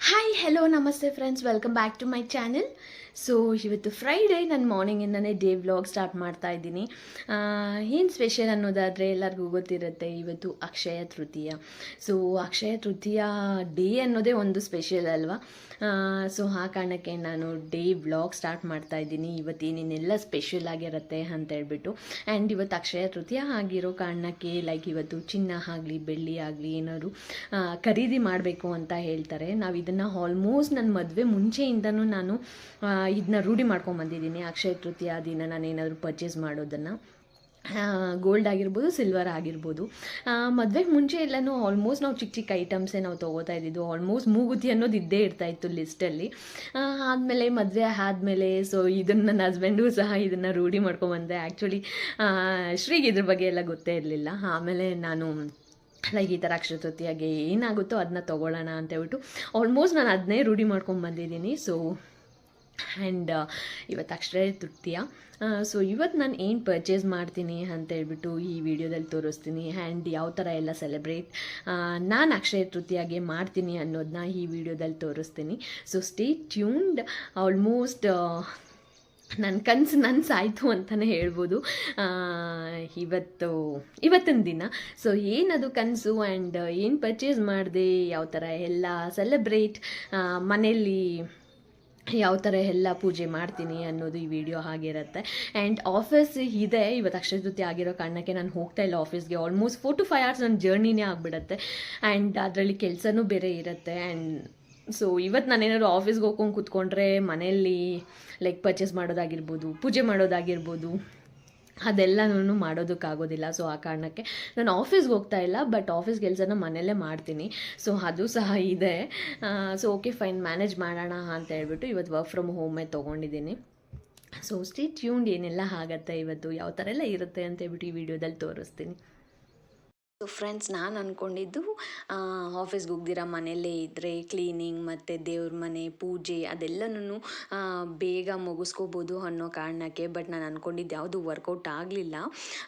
Hi hello ನಮಸ್ತೆ friends welcome back to my channel So ಇವತ್ತು Friday ನಾನು ಮಾರ್ನಿಂಗಿಂದನೇ ಡೇ ವ್ಲಾಗ್ ಸ್ಟಾರ್ಟ್ ಮಾಡ್ತಾ ಇದ್ದೀನಿ. ಏನು ಸ್ಪೆಷಲ್ ಅನ್ನೋದಾದರೆ ಎಲ್ಲರಿಗೂ ಗೊತ್ತಿರುತ್ತೆ ಇವತ್ತು ಅಕ್ಷಯ ತೃತೀಯ. ಸೊ ಅಕ್ಷಯ ತೃತೀಯ ಡೇ ಅನ್ನೋದೇ ಒಂದು ಸ್ಪೆಷಲ್ ಅಲ್ವಾ? ಸೊ ಆ ಕಾರಣಕ್ಕೆ ನಾನು ಡೇ ವ್ಲಾಗ್ ಸ್ಟಾರ್ಟ್ ಮಾಡ್ತಾ ಇದ್ದೀನಿ. ಇವತ್ತು ಏನೇನೆಲ್ಲ ಸ್ಪೆಷಲ್ ಆಗಿರುತ್ತೆ ಅಂತ ಹೇಳ್ಬಿಟ್ಟು. ಆ್ಯಂಡ್ ಇವತ್ತು ಅಕ್ಷಯ ತೃತೀಯ ಆಗಿರೋ ಕಾರಣಕ್ಕೆ ಲೈಕ್ ಇವತ್ತು ಚಿನ್ನ ಆಗಲಿ, ಬೆಳ್ಳಿ ಆಗಲಿ ಏನಾದ್ರು ಖರೀದಿ ಮಾಡಬೇಕು ಅಂತ ಹೇಳ್ತಾರೆ. ನಾವು ಇದನ್ನು ಆಲ್ಮೋಸ್ಟ್ ನನ್ನ ಮದುವೆ ಮುಂಚೆಯಿಂದನೂ ನಾನು ಇದನ್ನ ರೂಢಿ ಮಾಡ್ಕೊಂಬಂದಿದ್ದೀನಿ ಅಕ್ಷಯ ತೃತೀಯ ದಿನ ನಾನು ಏನಾದರೂ ಪರ್ಚೇಸ್ ಮಾಡೋದನ್ನು. ಗೋಲ್ಡ್ ಆಗಿರ್ಬೋದು ಸಿಲ್ವರ್ ಆಗಿರ್ಬೋದು. ಮದುವೆಗೆ ಮುಂಚೆ ಎಲ್ಲನೂ ಆಲ್ಮೋಸ್ಟ್ ನಾವು ಚಿಕ್ಕ ಚಿಕ್ಕ ಐಟಮ್ಸೇ ನಾವು ತೊಗೋತಾ ಇದ್ದಿದ್ದು. ಆಲ್ಮೋಸ್ಟ್ ಮೂಗುತಿ ಅನ್ನೋದು ಇದ್ದೇ ಇರ್ತಾ ಇತ್ತು ಲಿಸ್ಟಲ್ಲಿ ಆದಮೇಲೆ ಮದುವೆ ಆದಮೇಲೆ ಸೊ ಇದನ್ನು ನನ್ನ ಹಸ್ಬೆಂಡು ಸಹ ಇದನ್ನು ರೂಢಿ ಮಾಡ್ಕೊಂಬಂದೆ ಆ್ಯಕ್ಚುಲಿ ಶ್ರೀಗೆ ಇದ್ರ ಬಗ್ಗೆ ಎಲ್ಲ ಗೊತ್ತೇ ಇರಲಿಲ್ಲ. ಆಮೇಲೆ ನಾನು ಲೈಕ್ ಈ ಥರ ಅಕ್ಷಯ ತೃತೀಯಾಗೆ ಏನಾಗುತ್ತೋ ಅದನ್ನ ತೊಗೊಳ್ಳೋಣ ಅಂತ ಹೇಳ್ಬಿಟ್ಟು ಆಲ್ಮೋಸ್ಟ್ ನಾನು ಅದನ್ನೇ ರೂಢಿ ಮಾಡ್ಕೊಂಡು ಬಂದಿದ್ದೀನಿ. ಸೊ ಆ್ಯಂಡ್ ಇವತ್ತು ಅಕ್ಷಯ ತೃಪ್ತಿಯ. ಸೊ ಇವತ್ತು ನಾನು ಏನು ಪರ್ಚೇಸ್ ಮಾಡ್ತೀನಿ ಅಂತ ಹೇಳ್ಬಿಟ್ಟು ಈ ವಿಡಿಯೋದಲ್ಲಿ ತೋರಿಸ್ತೀನಿ. ಆ್ಯಂಡ್ ಯಾವ ಥರ ಎಲ್ಲ ಸೆಲೆಬ್ರೇಟ್ ನಾನು ಅಕ್ಷಯ ತೃತೀಯಾಗೆ ಮಾಡ್ತೀನಿ ಅನ್ನೋದನ್ನ ಈ ವಿಡಿಯೋದಲ್ಲಿ ತೋರಿಸ್ತೀನಿ. ಸೊ ಸ್ಟೇ ಟ್ಯೂನ್ಡ್ ಆಲ್ಮೋಸ್ಟ್ ನನ್ನ ಕನಸು ನನ್ಸಾಯಿತು ಅಂತಲೇ ಹೇಳ್ಬೋದು. ಇವತ್ತು, ಇವತ್ತಿನ ದಿನ. ಸೊ ಏನದು ಕನಸು ಆ್ಯಂಡ್ ಏನು ಪರ್ಚೇಸ್ ಮಾಡಿದೆ, ಯಾವ ಥರ ಎಲ್ಲ ಸೆಲೆಬ್ರೇಟ್ ಮನೆಯಲ್ಲಿ ಯಾವ ಥರ ಎಲ್ಲ ಪೂಜೆ ಮಾಡ್ತೀನಿ ಅನ್ನೋದು ಈ ವಿಡಿಯೋ ಆಗಿರುತ್ತೆ ಆ್ಯಂಡ್ ಆಫೀಸ್ ಇದೆ, ಇವತ್ತು ಅಕ್ಷಯ ಆಗಿರೋ ಕಾರಣಕ್ಕೆ ನಾನು ಹೋಗ್ತಾ ಇಲ್ಲ ಆಫೀಸ್ಗೆ almost four to five hours ನನ್ನ ಜರ್ನಿನೇ ಆಗಿಬಿಡುತ್ತೆ. ಆ್ಯಂಡ್ ಅದರಲ್ಲಿ ಕೆಲಸನೂ ಬೇರೆ ಇರುತ್ತೆ. ಆ್ಯಂಡ್ ಸೊ ಇವತ್ತು ನಾನೇನಾದ್ರು ಆಫೀಸ್ಗೆ ಹೋಗ್ಕೊಂಡು ಕೂತ್ಕೊಂಡ್ರೆ ಮನೆಯಲ್ಲಿ ಲೈಕ್ ಪರ್ಚೇಸ್ ಮಾಡೋದಾಗಿರ್ಬೋದು, ಪೂಜೆ ಮಾಡೋದಾಗಿರ್ಬೋದು ಅದೆಲ್ಲನೂ ಮಾಡೋದಕ್ಕಾಗೋದಿಲ್ಲ. ಸೊ ಆ ಕಾರಣಕ್ಕೆ ನಾನು ಆಫೀಸ್ಗೆ ಹೋಗ್ತಾ ಇಲ್ಲ ಬಟ್ ಆಫೀಸ್ ಕೆಲಸನ ಮನೆಯಲ್ಲೇ ಮಾಡ್ತೀನಿ. ಸೊ ಅದು ಸಹ ಇದೆ. ಸೊ ಓಕೆ ಫೈನ್ ಮ್ಯಾನೇಜ್ ಮಾಡೋಣ ಅಂತ ಹೇಳ್ಬಿಟ್ಟು ಇವತ್ತು ವರ್ಕ್ ಫ್ರಮ್ ಹೋಮೇ ತೊಗೊಂಡಿದ್ದೀನಿ. ಸೊ ಸ್ಟೇ ಟ್ಯೂನ್ಡ್ ಏನೆಲ್ಲ ಆಗತ್ತೆ ಇವತ್ತು, ಯಾವ ಥರ ಎಲ್ಲ ಇರುತ್ತೆ ಅಂತ ಹೇಳ್ಬಿಟ್ಟು ಈ ವಿಡಿಯೋದಲ್ಲಿ ತೋರಿಸ್ತೀನಿ. ಸೊ ಫ್ರೆಂಡ್ಸ್ ನಾನು ಅಂದ್ಕೊಂಡಿದ್ದು ಆಫೀಸ್ಗೆ ಹೋಗ್ದಿರ, ಮನೆಯಲ್ಲೇ ಇದ್ದರೆ ಕ್ಲೀನಿಂಗ್ ಮತ್ತು ದೇವ್ರ ಮನೆ, ಪೂಜೆ ಅದೆಲ್ಲನೂ ಬೇಗ ಮುಗಿಸ್ಕೋಬೋದು ಅನ್ನೋ ಕಾರಣಕ್ಕೆ ಬಟ್ ನಾನು ಅಂದ್ಕೊಂಡಿದ್ದು ಯಾವುದು ವರ್ಕೌಟ್ ಆಗಲಿಲ್ಲ.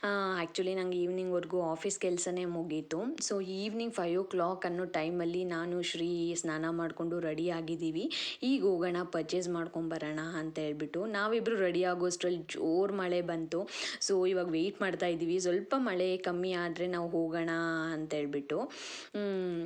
ಆ್ಯಕ್ಚುಲಿ ನಂಗೆ ಈವ್ನಿಂಗ್ವರೆಗೂ ಆಫೀಸ್ ಕೆಲಸನೇ ಮುಗೀತು. So evening five o'clock ಅನ್ನೋ ಟೈಮಲ್ಲಿ ನಾನು ಶ್ರೀ ಸ್ನಾನ ಮಾಡಿಕೊಂಡು ರೆಡಿ ಆಗಿದ್ದೀವಿ. ಈಗ ಹೋಗೋಣ ಪರ್ಚೇಸ್ ಮಾಡ್ಕೊಂಬರೋಣ ಅಂತ ಹೇಳ್ಬಿಟ್ಟು ನಾವಿಬ್ಬರು ರೆಡಿ ಆಗೋಷ್ಟರಲ್ಲಿ ಜೋರು ಮಳೆ ಬಂತು. ಸೊ ಇವಾಗ ವೆಯ್ಟ್ ಮಾಡ್ತಾ ಇದ್ದೀವಿ. ಸ್ವಲ್ಪ ಮಳೆ ಕಮ್ಮಿ ಆದರೆ ನಾವು ಹೋಗೋಣ ಅಂತ ಹೇಳ್ಬಿಟ್ಟು ಮ್,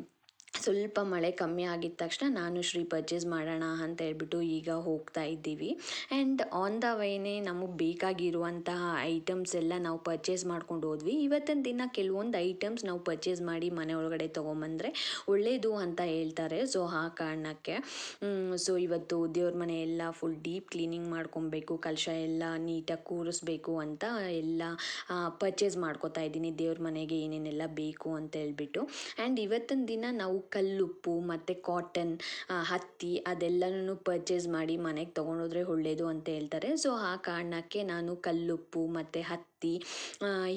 ಸ್ವಲ್ಪ ಮಳೆ ಕಮ್ಮಿ ಆಗಿದ ತಕ್ಷಣ ನಾನು ಶ್ರೀ ಪರ್ಚೇಸ್ ಮಾಡೋಣ ಅಂತ ಹೇಳ್ಬಿಟ್ಟು ಈಗ ಹೋಗ್ತಾ ಇದ್ದೀವಿ. ಆ್ಯಂಡ್ ಆನ್ ದ ವೇನೇ ನಮಗೆ ಬೇಕಾಗಿರುವಂತಹ ಐಟಮ್ಸ್ ಎಲ್ಲ ನಾವು ಪರ್ಚೇಸ್ ಮಾಡ್ಕೊಂಡು ಹೋದ್ವಿ. ಇವತ್ತಿನ ದಿನ ಕೆಲವೊಂದು ಐಟಮ್ಸ್ ನಾವು ಪರ್ಚೇಸ್ ಮಾಡಿ ಮನೆ ಒಳಗಡೆ ತೊಗೊಂಬಂದರೆ ಒಳ್ಳೆಯದು ಅಂತ ಹೇಳ್ತಾರೆ. ಸೊ ಆ ಕಾರಣಕ್ಕೆ ಸೊ ಇವತ್ತು ದೇವ್ರ ಮನೆ ಎಲ್ಲ ಫುಲ್ ಡೀಪ್ ಕ್ಲೀನಿಂಗ್ ಮಾಡ್ಕೊಬೇಕು, ಕಲಶ ಎಲ್ಲ ನೀಟಾಗಿ ಕೂರಿಸ್ಬೇಕು ಅಂತ ಎಲ್ಲ ಪರ್ಚೇಸ್ ಮಾಡ್ಕೋತಾ ಇದ್ದೀನಿ. ದೇವ್ರ ಮನೆಗೆ ಏನೇನೆಲ್ಲ ಬೇಕು ಅಂತ ಹೇಳ್ಬಿಟ್ಟು. ಆ್ಯಂಡ್ ಇವತ್ತಿನ ದಿನ ನಾವು ಕಲ್ಲುಪ್ಪು ಮತ್ತು ಕಾಟನ್ ಹತ್ತಿ ಅದೆಲ್ಲನೂ ಪರ್ಚೇಸ್ ಮಾಡಿ ಮನೆಗೆ ತೊಗೊಂಡೋದ್ರೆ ಒಳ್ಳೆಯದು ಅಂತ ಹೇಳ್ತಾರೆ. ಸೊ ಆ ಕಾರಣಕ್ಕೆ ನಾನು ಕಲ್ಲುಪ್ಪು ಮತ್ತು ಹತ್ತಿ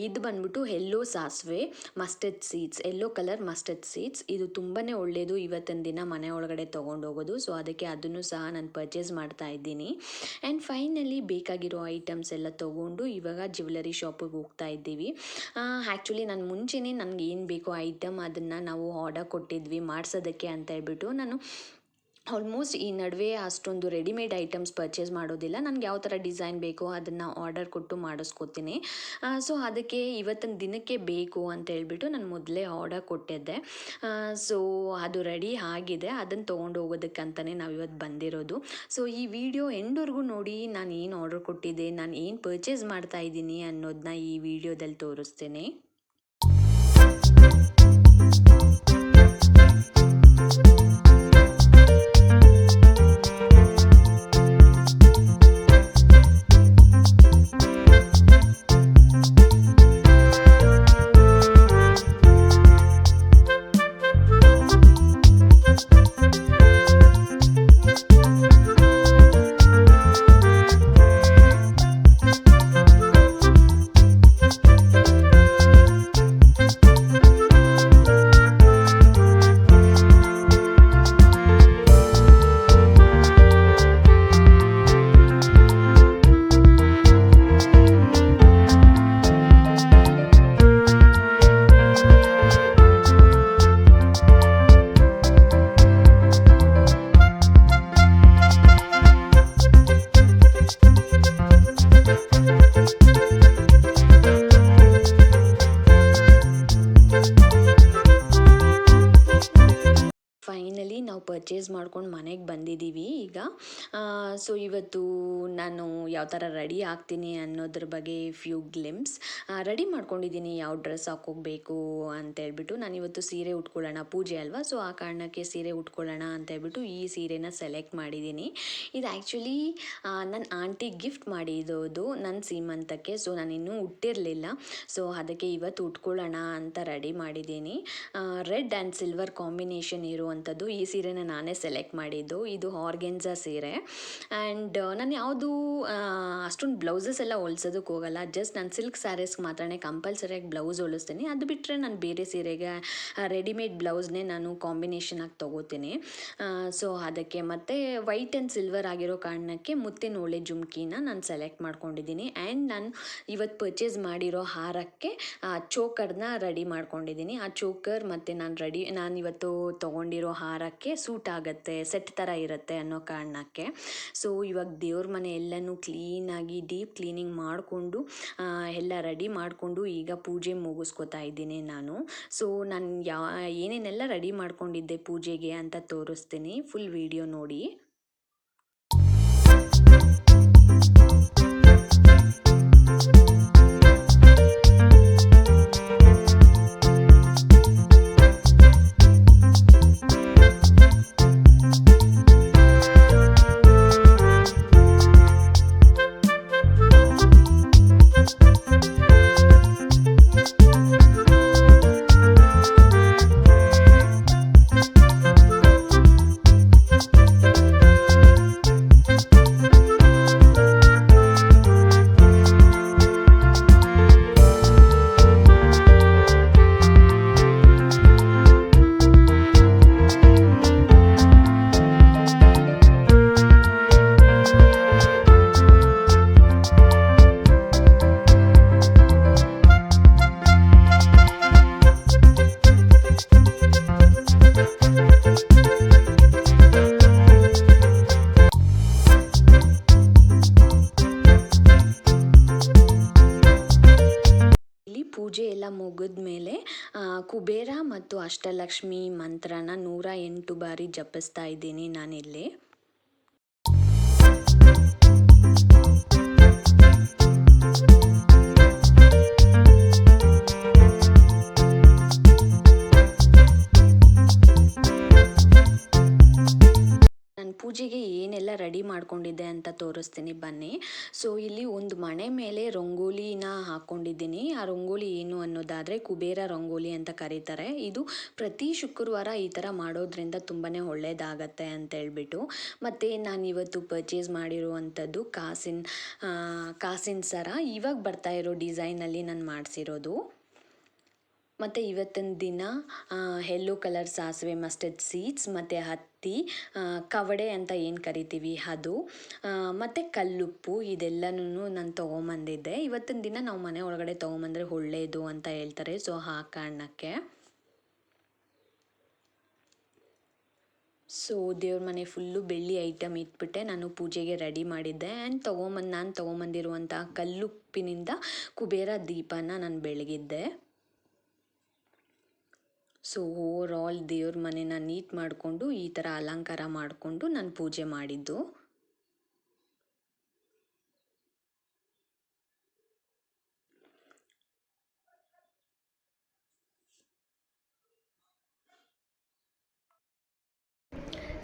ಇದು ಬಂದ್ಬಿಟ್ಟು ಎಲ್ಲೋ ಸಾಸಿವೆ mustard seeds yellow colour mustard seeds ಇದು ತುಂಬಾ ಒಳ್ಳೆಯದು ಇವತ್ತಿನ ದಿನ ಮನೆ ಒಳಗಡೆ ತೊಗೊಂಡೋಗೋದು ಸೊ ಅದಕ್ಕೆ ಅದನ್ನು ಸಹ ನಾನು ಪರ್ಚೇಸ್ ಮಾಡ್ತಾ ಇದ್ದೀನಿ. ಆ್ಯಂಡ್ ಫೈನಲಿ ಬೇಕಾಗಿರೋ ಐಟಮ್ಸ್ ಎಲ್ಲ ತೊಗೊಂಡು ಇವಾಗ ಜ್ಯುವೆಲರಿ ಶಾಪಿಗೆ ಹೋಗ್ತಾ ಇದ್ದೀವಿ. ಆ್ಯಕ್ಚುಲಿ ನಾನು ಮುಂಚೆನೇ ನನಗೆ ಏನು ಬೇಕೋ ಐಟಮ್ ಅದನ್ನು ನಾವು ಆರ್ಡರ್ ಕೊಟ್ಟಿದ್ವಿ ಮಾಡಿಸೋದಕ್ಕೆ ಅಂತ ಹೇಳ್ಬಿಟ್ಟು ನಾನು ಆಲ್ಮೋಸ್ಟ್ ಈ ನಡುವೆ ಅಷ್ಟೊಂದು ರೆಡಿಮೇಡ್ ಐಟಮ್ಸ್ ಪರ್ಚೇಸ್ ಮಾಡೋದಿಲ್ಲ. ನನಗೆ ಯಾವ ಥರ ಡಿಸೈನ್ ಬೇಕೋ ಅದನ್ನು ಆರ್ಡರ್ ಕೊಟ್ಟು ಮಾಡಿಸ್ಕೊತೀನಿ. ಸೊ ಅದಕ್ಕೆ ಇವತ್ತಿನ ದಿನಕ್ಕೆ ಬೇಕು ಅಂತ ಹೇಳಿಬಿಟ್ಟು ನಾನು ಮೊದಲೇ ಆರ್ಡರ್ ಕೊಟ್ಟಿದ್ದೆ. ಸೊ ಅದು ರೆಡಿ ಆಗಿದೆ. ಅದನ್ನು ತೊಗೊಂಡು ಹೋಗೋದಕ್ಕಂತಲೇ ನಾವು ಇವತ್ತು ಬಂದಿರೋದು. ಸೊ ಈ ವಿಡಿಯೋ ಎಂಡ್ವರೆಗೂ ನೋಡಿ ನಾನು ಏನು ಆರ್ಡರ್ ಕೊಟ್ಟಿದ್ದೆ, ನಾನು ಏನು ಪರ್ಚೇಸ್ ಮಾಡ್ತಾ ಇದ್ದೀನಿ ಅನ್ನೋದನ್ನ ಈ ವಿಡಿಯೋದಲ್ಲಿ ತೋರಿಸ್ತೇನೆ. ಪರ್ಚೇಸ್ ಮಾಡ್ಕೊಂಡು ಮನೆಗೆ ಬಂದಿದ್ದೀವಿ ಈಗ. ಸೊ ಇವತ್ತು ನಾನು ಯಾವ ಥರ ರೆಡಿ ಆಗ್ತೀನಿ ಅನ್ನೋದ್ರ ಬಗ್ಗೆ ಫ್ಯೂ ಗ್ಲಿಮ್ಸ್ ರೆಡಿ ಮಾಡ್ಕೊಂಡಿದ್ದೀನಿ ಯಾವ ಡ್ರೆಸ್ ಹಾಕೋಗ್ಬೇಕು ನಾನು ಇವತ್ತು ಸೀರೆ ಉಟ್ಕೊಳ್ಳೋಣ, ಪೂಜೆ ಅಲ್ವಾ? ಸೊ ಆ ಕಾರಣಕ್ಕೆ ಸೀರೆ ಉಟ್ಕೊಳ್ಳೋಣ ಅಂತ ಹೇಳ್ಬಿಟ್ಟು ಈ ಸೀರೆನ ಸೆಲೆಕ್ಟ್ ಮಾಡಿದ್ದೀನಿ ಇದು ಆ್ಯಕ್ಚುಲಿ ನನ್ನ ಆಂಟಿ ಗಿಫ್ಟ್ ಮಾಡಿರೋದು ನನ್ನ ಸೀಮಂತಕ್ಕೆ. ಸೊ ನಾನು ಇನ್ನೂ ಹುಟ್ಟಿರಲಿಲ್ಲ ಸೊ ಅದಕ್ಕೆ ಇವತ್ತು ಉಟ್ಕೊಳ್ಳೋಣ ಅಂತ ರೆಡಿ ಮಾಡಿದ್ದೀನಿ ರೆಡ್ ಆ್ಯಂಡ್ ಸಿಲ್ವರ್ ಕಾಂಬಿನೇಷನ್ ಇರುವಂಥದ್ದು ಈ ಸೀರೆನ ನಾನೇ ಸೆಲೆಕ್ಟ್ ಮಾಡಿದ್ದು. ಇದು ಆರ್ಗೆನ್ಜಾ ಸೀರೆ. ಆ್ಯಂಡ್ ನಾನು ಯಾವುದು ಅಷ್ಟೊಂದು ಬ್ಲೌಸಸ್ ಎಲ್ಲ ಹೊಲ್ಸೋದಕ್ಕೆ ಹೋಗಲ್ಲ. ಜಸ್ಟ್ ನಾನು ಸಿಲ್ಕ್ ಸ್ಯಾರೀಸ್ಗೆ ಮಾತ್ರನೇ ಕಂಪಲ್ಸರಿಯಾಗಿ ಬ್ಲೌಸ್ ಹೊಲಿಸ್ತೀನಿ. ಅದು ಬಿಟ್ಟರೆ ನಾನು ಬೇರೆ ಸೀರೆಗೆ ರೆಡಿಮೇಡ್ ಬ್ಲೌಸ್ನೇ ನಾನು ಕಾಂಬಿನೇಷನ್ ಆಗಿ ತೊಗೋತೀನಿ. ಸೊ, ಅದಕ್ಕೆ ಮತ್ತು ವೈಟ್ ಆ್ಯಂಡ್ ಸಿಲ್ವರ್ ಆಗಿರೋ ಕಾರಣಕ್ಕೆ ಮುತ್ತಿನ ಒಳ್ಳೆ ಜುಮ್ಕಿನ ನಾನು ಸೆಲೆಕ್ಟ್ ಮಾಡ್ಕೊಂಡಿದ್ದೀನಿ. ಆ್ಯಂಡ್ ನಾನು ಇವತ್ತು ಪರ್ಚೇಸ್ ಮಾಡಿರೋ ಹಾರಕ್ಕೆ ಚೋಕರ್ನ ರೆಡಿ ಮಾಡ್ಕೊಂಡಿದ್ದೀನಿ. ಆ ಚೋಕರ್ ಮತ್ತು ನಾನು ರೆಡಿ, ನಾನು ಇವತ್ತು ತೊಗೊಂಡಿರೋ ಹಾರಕ್ಕೆ ಸೂಟ್ ಆಗುತ್ತೆ ಸೆಟ್ ಥರ ಇರುತ್ತೆ ಅನ್ನೋ ಕಾರಣಕ್ಕೆ. ಸೊ ಇವಾಗ ದೇವ್ರ ಮನೆ ಎಲ್ಲನೂ ಕ್ಲೀನಾಗಿ ಡೀಪ್ ಕ್ಲೀನಿಂಗ್ ಮಾಡಿಕೊಂಡು ಎಲ್ಲ ರೆಡಿ ಮಾಡಿಕೊಂಡು ಈಗ ಪೂಜೆ ಮುಗಿಸ್ಕೊತಾ ಇದ್ದೀನಿ ನಾನು. ಸೊ ನಾನು ಯಾ, ಏನೇನೆಲ್ಲ ರೆಡಿ ಮಾಡ್ಕೊಂಡಿದ್ದೆ ಪೂಜೆಗೆ ಅಂತ ತೋರಿಸ್ತೀನಿ. ಫುಲ್ ವಿಡಿಯೋ ನೋಡಿ. ಕುಬೇರ ಮತ್ತು ಅಷ್ಟಲಕ್ಷ್ಮಿ ಮಂತ್ರನ ನೂರ ಎಂಟು ಬಾರಿ ಜಪಿಸ್ತಾ ಇದ್ದೀನಿ ನಾನಿಲ್ಲಿ. ಪೂಜೆಗೆ ಏನೆಲ್ಲ ರೆಡಿ ಮಾಡ್ಕೊಂಡಿದ್ದೆ ಅಂತ ತೋರಿಸ್ತೀನಿ ಬನ್ನಿ. ಸೊ ಇಲ್ಲಿ ಒಂದು ಮಣೆ ಮೇಲೆ ರಂಗೋಲಿನ ಹಾಕ್ಕೊಂಡಿದ್ದೀನಿ ಆ ರಂಗೋಲಿ ಏನು ಅನ್ನೋದಾದರೆ ಕುಬೇರ ರಂಗೋಲಿ ಅಂತ ಕರೀತಾರೆ. ಇದು ಪ್ರತಿ ಶುಕ್ರವಾರ ಈ ಥರ ಮಾಡೋದ್ರಿಂದ ತುಂಬಾ ಒಳ್ಳೆಯದಾಗತ್ತೆ ಅಂತ ಹೇಳ್ಬಿಟ್ಟು. ಮತ್ತು ನಾನು ಇವತ್ತು ಪರ್ಚೇಸ್ ಮಾಡಿರುವಂಥದ್ದು ಕಾಸಿನ ಕಾಸಿನ ಸರ. ಇವಾಗ ಬರ್ತಾ ಇರೋ ಡಿಸೈನಲ್ಲಿ ನಾನು ಮಾಡಿಸಿರೋದು. ಮತ್ತು ಇವತ್ತಿನ ದಿನ ಯೆಲ್ಲೋ ಕಲರ್ ಸಾಸಿವೆ ಮಸ್ಟರ್ಡ್ ಸೀಡ್ಸ್ ಮತ್ತು ಹತ್ತಿ ಆ, ಕವಡೆ ಅಂತ ಏನು ಕರಿತೀವಿ ಅದು ಮತ್ತು ಕಲ್ಲುಪ್ಪು ಇದೆಲ್ಲನೂ ನಾನು ತೊಗೊಂಬಂದಿದ್ದೆ. ಇವತ್ತಿನ ದಿನ ನಾವು ಮನೆ ಒಳಗಡೆ ತೊಗೊಂಬಂದರೆ ಒಳ್ಳೆಯದು ಅಂತ ಹೇಳ್ತಾರೆ. ಸೊ ಆ ಕಾರಣಕ್ಕೆ. ಸೊ ದೇವ್ರ ಮನೆ ಫುಲ್ಲು ಬೆಳ್ಳಿ ಐಟಮ್ ಇಟ್ಬಿಟ್ಟೆ. ನಾನು ಪೂಜೆಗೆ ರೆಡಿ ಮಾಡಿದ್ದೆ. ಆ್ಯಂಡ್ ತೊಗೊಂಬಂದು ನಾನು ತೊಗೊಂಬಂದಿರುವಂಥ ಕಲ್ಲುಪ್ಪಿನಿಂದ ಕುಬೇರ ದೀಪನ ನಾನು ಬೆಳಗಿದ್ದೆ. ಸೊ ಓವರ್ ಆಲ್ ದೇವ್ರ ಮನೆನ ನೀಟ್ ಮಾಡಿಕೊಂಡು ಈ ಥರ ಅಲಂಕಾರ ಮಾಡಿಕೊಂಡು ನಾನು ಪೂಜೆ ಮಾಡಿದ್ದು.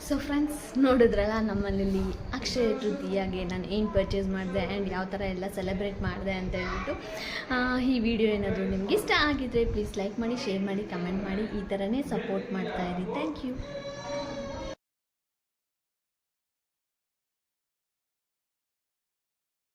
ಸೊ ಫ್ರೆಂಡ್ಸ್ ನೋಡಿದ್ರಲ್ಲ, ನಮ್ಮಲ್ಲಿ ಅಕ್ಷಯ ತೃತೀಯಾಗೆ ನಾನು ಏನು ಪರ್ಚೇಸ್ ಮಾಡಿದೆ ಆ್ಯಂಡ್ ಯಾವ ಥರ ಎಲ್ಲ ಸೆಲೆಬ್ರೇಟ್ ಮಾಡಿದೆ ಅಂತ ಹೇಳ್ಬಿಟ್ಟು ಈ ವಿಡಿಯೋ ಏನಾದರೂ ನಿಮ್ಗೆ ಇಷ್ಟ ಆಗಿದ್ದರೆ ಪ್ಲೀಸ್ ಲೈಕ್ ಮಾಡಿ ಶೇರ್ ಮಾಡಿ ಕಮೆಂಟ್ ಮಾಡಿ, ಈ ಥರನೇ ಸಪೋರ್ಟ್ ಮಾಡ್ತಾ ಇರಿ. Thank you